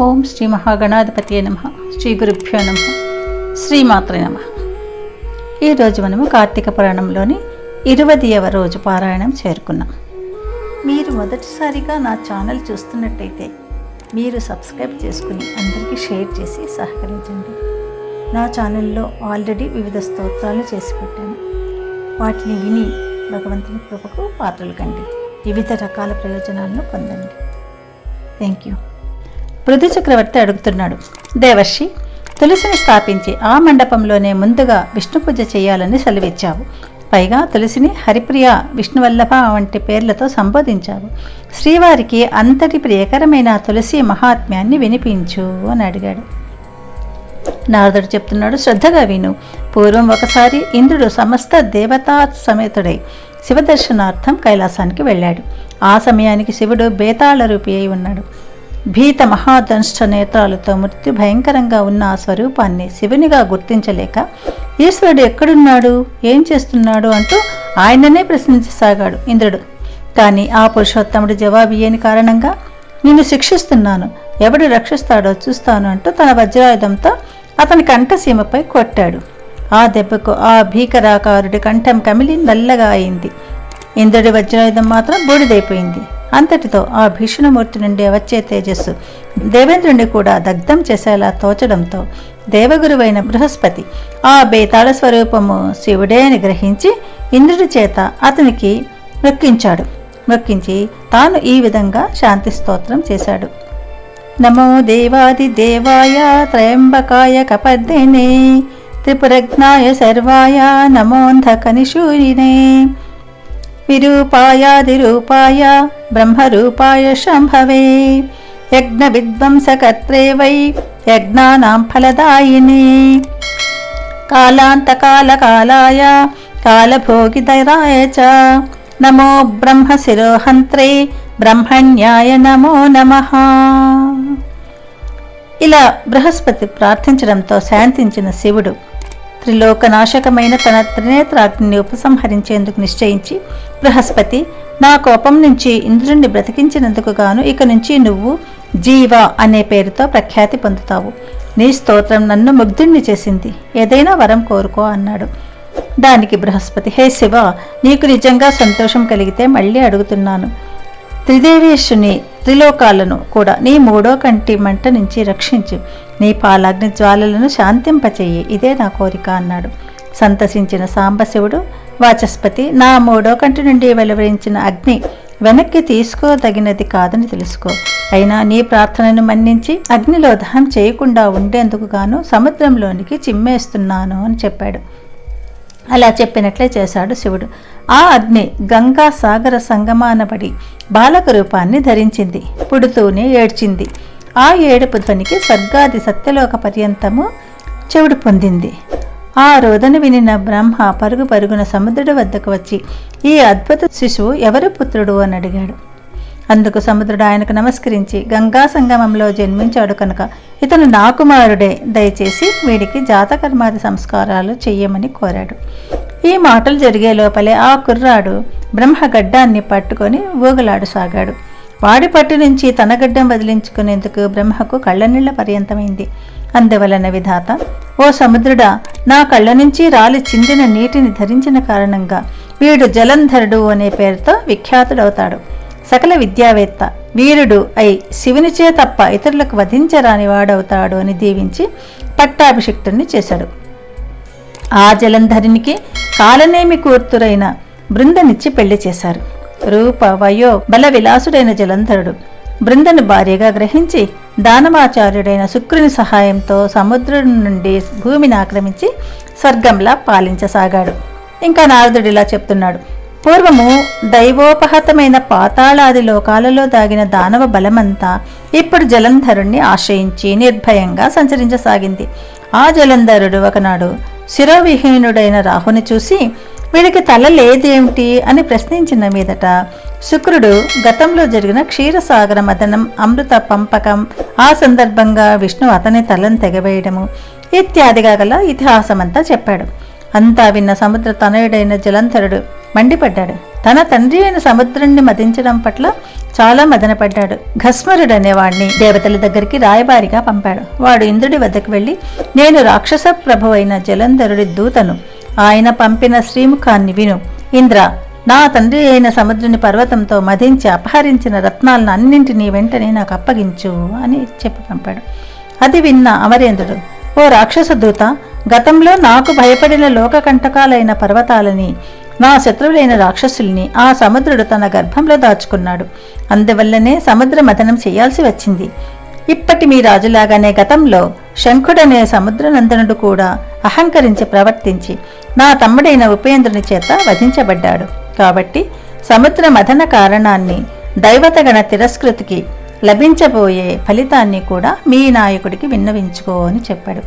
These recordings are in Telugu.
ఓం శ్రీ మహాగణాధిపతి నమ. శ్రీ గురుభ్యో నమ. శ్రీమాత్రే నమ. ఈరోజు మనము కార్తీక పురాణంలోని ఇరవదియవ రోజు పారాయణం చేరుకున్నాం. మీరు మొదటిసారిగా నా ఛానల్ చూస్తున్నట్టయితే మీరు సబ్స్క్రైబ్ చేసుకుని అందరికీ షేర్ చేసి సహకరించండి. నా ఛానల్లో ఆల్రెడీ వివిధ స్తోత్రాలు చేసి పెట్టాను. వాటిని విని భగవంతుని కృపకు పాత్రలు కండి. వివిధ రకాల ప్రయోజనాలను పొందండి. Thank you. పృథు చక్రవర్తి అడుగుతున్నాడు. దేవర్షి తులసిని స్థాపించి ఆ మండపంలోనే ముందుగా విష్ణు పూజ చేయాలని సెలవిచ్చావు. పైగా తులసిని హరిప్రియ విష్ణువల్లభ వంటి పేర్లతో సంబోధించావు. శ్రీవారికి అంతటి ప్రియకరమైన తులసి మహాత్మ్యాన్ని వినిపించు అని అడిగాడు. నారదుడు చెప్తున్నాడు శ్రద్ధగా విను. పూర్వం ఒకసారి ఇంద్రుడు సమస్త దేవతా సమేతుడై శివదర్శనార్థం కైలాసానికి వెళ్ళాడు. ఆ సమయానికి శివుడు బేతాళ రూపి అయి ఉన్నాడు. భీత మహాదంష్ట నేత్రాలతో మృత్యు భయంకరంగా ఉన్న ఆ స్వరూపాన్ని శివునిగా గుర్తించలేక ఈశ్వరుడు ఎక్కడున్నాడు? ఏం చేస్తున్నాడు? అంటూ ఆయననే ప్రశ్నించసాగాడు ఇంద్రుడు. కానీ ఆ పురుషోత్తముడు జవాబియ్యని కారణంగా నిన్ను శిక్షిస్తున్నాను. ఎవడు రక్షిస్తాడో చూస్తాను అంటూ తన వజ్రాయుధంతో అతని కంఠసీమపై కొట్టాడు. ఆ దెబ్బకు ఆ భీకరాకారుడి కంఠం కమిలి నల్లగా అయింది. ఇంద్రుడి వజ్రాయుధం మాత్రం బూడిదైపోయింది. అంతటితో ఆ భీషణమూర్తి నుండి వచ్చే తేజస్సు దేవేంద్రుడిని కూడా దగ్ధం చేసేలా తోచడంతో దేవగురువైన బృహస్పతి ఆ బేతాళ స్వరూపము శివుడే అని గ్రహించి ఇంద్రుడి చేత అతనికి మొక్కించాడు. మొక్కించి తాను ఈ విధంగా శాంతి స్తోత్రం చేశాడు. నమో దేవాది దేవాయ త్రయంబకాయ కపర్దినే త్రిపురజ్ఞాయ సర్వాయ నమోంధకనిశూరినే విరూపాయాదిరూపాయ బ్రహ్మరూపాయ శంభవే యజ్ఞ విధ్వంసకర్త్రే వై యజ్ఞానాం ఫలదాయిని కాలాంతకాలకాలాయ కాలభోగితరాయ చ నమో బ్రహ్మశిరోహంత్రే బ్రహ్మణ్యాయ నమో నమ ఇలా బృహస్పతి ప్రార్థించడంతో శాంతించిన శివుడు త్రిలోకనాశకమైన తన త్రినేత్రాగ్ని ఉపసంహరించేందుకు నిశ్చయించి బృహస్పతి నా కోపం నుంచి ఇంద్రుణ్ణి బ్రతికించినందుకు గాను ఇక నుంచి నువ్వు జీవ అనే పేరుతో ప్రఖ్యాతి పొందుతావు. నీ స్తోత్రం నన్ను ముగ్ధుణ్ణి చేసింది. ఏదైనా వరం కోరుకో అన్నాడు. దానికి బృహస్పతి హే శివ నీకు నిజంగా సంతోషం కలిగితే మళ్ళీ అడుగుతున్నాను. త్రిదేవేశుని త్రిలోకాలను కూడా నీ మూడో కంటి మంట నుంచి రక్షించు. నీ పాలాగ్ని జ్వాలలను శాంతింపచేయి. ఇదే నా కోరిక అన్నాడు. సంతసించిన సాంబశివుడు వాచస్పతి నా మూడో కంటి నుండి వెలువరించిన అగ్ని వెనక్కి తీసుకోదగినది కాదని తెలుసుకో. అయినా నీ ప్రార్థనను మన్నించి అగ్నిలో దహనం చేయకుండా ఉండేందుకు గాను సముద్రంలోనికి చిమ్మేస్తున్నాను అని చెప్పాడు. అలా చెప్పినట్లే చేశాడు శివుడు. ఆ అగ్ని గంగా సాగర సంగమానబడి బాలక రూపాన్ని ధరించింది. పుడుతూనే ఏడ్చింది. ఆ ఏడుపు ధ్వనికి స్వర్గాది సత్యలోక పర్యంతము చెవుడు పొందింది. ఆ రోదన వినిన బ్రహ్మ పరుగు పరుగున సముద్రుడి వద్దకు వచ్చి ఈ అద్భుత శిశువు ఎవరు పుత్రుడు? అని అడిగాడు. అందుకు సముద్రుడు ఆయనకు నమస్కరించి గంగా సంగమంలో జన్మించాడు కనుక ఇతను నా కుమారుడే. దయచేసి వీడికి జాతకర్మాది సంస్కారాలు చెయ్యమని కోరాడు. ఈ మాటలు జరిగే లోపలే ఆ కుర్రాడు బ్రహ్మ గడ్డాన్ని పట్టుకొని ఊగలాడసాగాడు. వాడి పట్టు నుంచి తన గడ్డం వదిలించుకునేందుకు బ్రహ్మకు కళ్ళనీళ్ళ పర్యంతమైంది. అందువలన విధాత ఓ సముద్రుడా నా కళ్ళ నుంచి రాలి చిందిన నీటిని ధరించిన కారణంగా వీడు జలంధరుడు అనే పేరుతో విఖ్యాతుడవుతాడు. సకల విద్యావేత్త వీరుడు అయి శివునిచే తప్ప ఇతరులకు వధించరాని వాడవుతాడు అని దీవించి పట్టాభిషిక్తుణ్ణి చేశాడు. ఆ జలంధరునికి కాలనేమి కూర్తురైన బృందనిచ్చి పెళ్ళి చేశారు. రూప వయో బల విలాసుడైన జలంధరుడు బృందను భార్యగా గ్రహించి దానమాచార్యుడైన శుక్రుని సహాయంతో సముద్రం నుండి భూమిని ఆక్రమించి స్వర్గంలా పాలించసాగాడు. ఇంకా నారదుడు ఇలా చెప్తున్నాడు. పూర్వము దైవోపహతమైన పాతాళాది లోకాలలో దాగిన దానవ బలమంతా ఇప్పుడు జలంధరుణ్ణి ఆశ్రయించి నిర్భయంగా సంచరించసాగింది. ఆ జలంధరుడు ఒకనాడు శిరోవిహీనుడైన రాహుని చూసి వీడికి తల లేదేమిటి? అని ప్రశ్నించిన మీదట శుక్రుడు గతంలో జరిగిన క్షీరసాగర మదనం అమృత పంపకం ఆ సందర్భంగా విష్ణు అతని తలను తెగవేయడము ఇత్యాదిగా గల ఇతిహాసమంతా చెప్పాడు. అంతా విన్న సముద్ర తనయుడైన జలంధరుడు మండిపడ్డాడు. తన తండ్రి అయిన సముద్రుణ్ణి మదించడం పట్ల చాలా మదనపడ్డాడు. ఘస్మరుడు అనేవాడిని దేవతల దగ్గరికి రాయబారిగా పంపాడు. వాడు ఇంద్రుడి వద్దకు వెళ్ళి నేను రాక్షస ప్రభు అయిన జలంధరుడి దూతను ఆయన పంపిన శ్రీముఖాన్ని విను. ఇంద్ర నా తండ్రి అయిన సముద్రుని పర్వతంతో మధించి అపహరించిన రత్నాలను అన్నింటినీ వెంటనే నాకు అప్పగించు అని చెప్పి పంపాడు. అది విన్న అమరేంద్రుడు ఓ రాక్షస దూత గతంలో నాకు భయపడిన లోక కంటకాలైన పర్వతాలని నా శత్రువులైన రాక్షసుల్ని ఆ సముద్రుడు తన గర్భంలో దాచుకున్నాడు. అందువల్లనే సముద్ర మథనం చేయాల్సి వచ్చింది. ఇప్పటి మీ రాజులాగానే గతంలో శంఖుడనే సముద్రనందనుడు కూడా అహంకరించి ప్రవర్తించి నా తమ్ముడైన ఉపేంద్రుని చేత వధించబడ్డాడు. కాబట్టి సముద్ర మథన కారణాన్ని దైవతగణ తిరస్కృతికి లభించబోయే ఫలితాన్ని కూడా మీ నాయకుడికి విన్నవించుకో అని చెప్పాడు.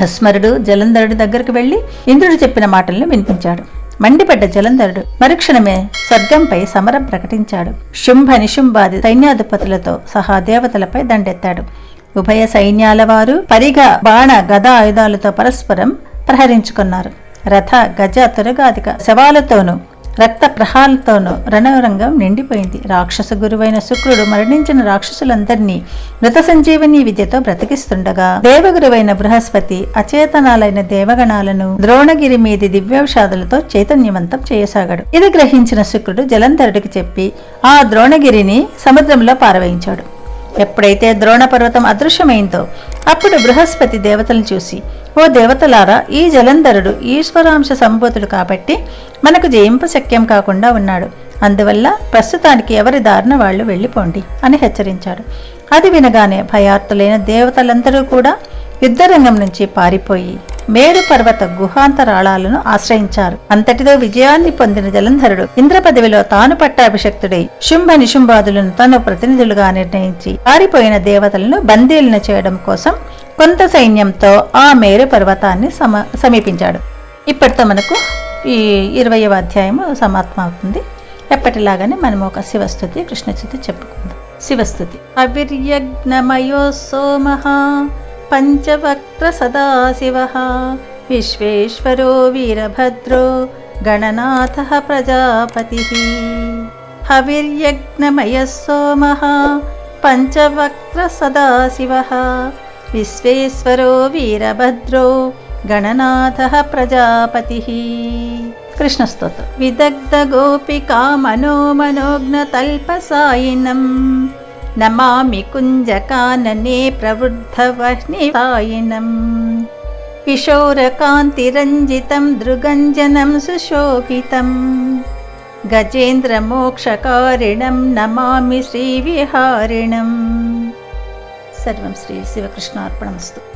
భస్మరుడు జలంధరుడి దగ్గరకు వెళ్ళి ఇంద్రుడు చెప్పిన మాటలను వినిపించాడు. మండిపడ్డ జలంధరుడు మరుక్షణమే స్వర్గంపై సమరం ప్రకటించాడు. శుంభ నిశుంభాది సైన్యాధిపతులతో సహా దేవతలపై దండెత్తాడు. ఉభయ సైన్యాల వారు పరిగ బాణ గద ఆయుధాలతో పరస్పరం ప్రహరించుకున్నారు. రథ గజ తురగాదిక శవాలతోనూ రక్త ప్రహాలతోనూ రణరంగం నిండిపోయింది. రాక్షస గురువైన శుక్రుడు మరణించిన రాక్షసులందరినీ మృత సంజీవని విద్యతో బ్రతికిస్తుండగా దేవగురువైన బృహస్పతి అచేతనాలైన దేవగణాలను ద్రోణగిరి మీది దివ్యౌషాదులతో చైతన్యవంతం చేయసాగాడు. ఇది గ్రహించిన శుక్రుడు జలంధరుడికి చెప్పి ఆ ద్రోణగిరిని సముద్రంలో పారవేయించాడు. ఎప్పుడైతే ద్రోణ పర్వతం అదృశ్యమైందో అప్పుడు బృహస్పతి దేవతలను చూసి ఓ దేవతలారా ఈ జలంధరుడు ఈశ్వరాంశ సంభూతుడు కాబట్టి మనకు జయింప శక్యం కాకుండా ఉన్నాడు. అందువల్ల ప్రస్తుతానికి ఎవరి దారిన వాళ్ళు వెళ్ళిపోండి అని హెచ్చరించాడు. అది వినగానే భయార్తులైన దేవతలందరూ కూడా యుద్ధరంగం నుంచి పారిపోయి మేరు పర్వత గుహాంతరాళాలను ఆశ్రయించారు. అంతటితో విజయాన్ని పొందిన జలంధరుడు ఇంద్ర పదవిలో తాను పట్టాభిషక్తుడై శుంభ నిశుంభాదులను తన ప్రతినిధులుగా నిర్ణయించి పారిపోయిన దేవతలను బందీలను చేయడం కోసం కొంత సైన్యంతో ఆ మేరు పర్వతాన్ని సమ సమీపించాడు. ఇప్పటితో మనకు ఈ ఇరవయవ అధ్యాయము సమాప్తం అవుతుంది ఎప్పటిలాగానే మనం ఒక శివస్థుతి కృష్ణస్థుతి చెప్పుకుందాం. శివస్థుతి. అవిర్యజ్ఞమయో సోమః పంచవక్త్ర సదాశివः విశ్వేశ్వరో వీరభద్రో గణనాథः ప్రజాపతి. హవిర్యజ్ఞమయ సోమ పంచవక్త్ర సదాశివः विश्वेश्वरो वीरभद्रो गणनाथः प्रजापतिः। कृष्णस्तोत्र। विदग्धगोपिका मनोग्नतल्पसायिनं नमामि कुञ्जकानने प्रवृद्धवह्निसायिनम् किशोरकान्तिरञ्जितं दृगञ्जनं सुशोभितम् गजेन्द्रमोक्षकारिणं नमामि श्रीविहारिणम्। సర్వం శ్రీ శివకృష్ణ అర్పణమస్తు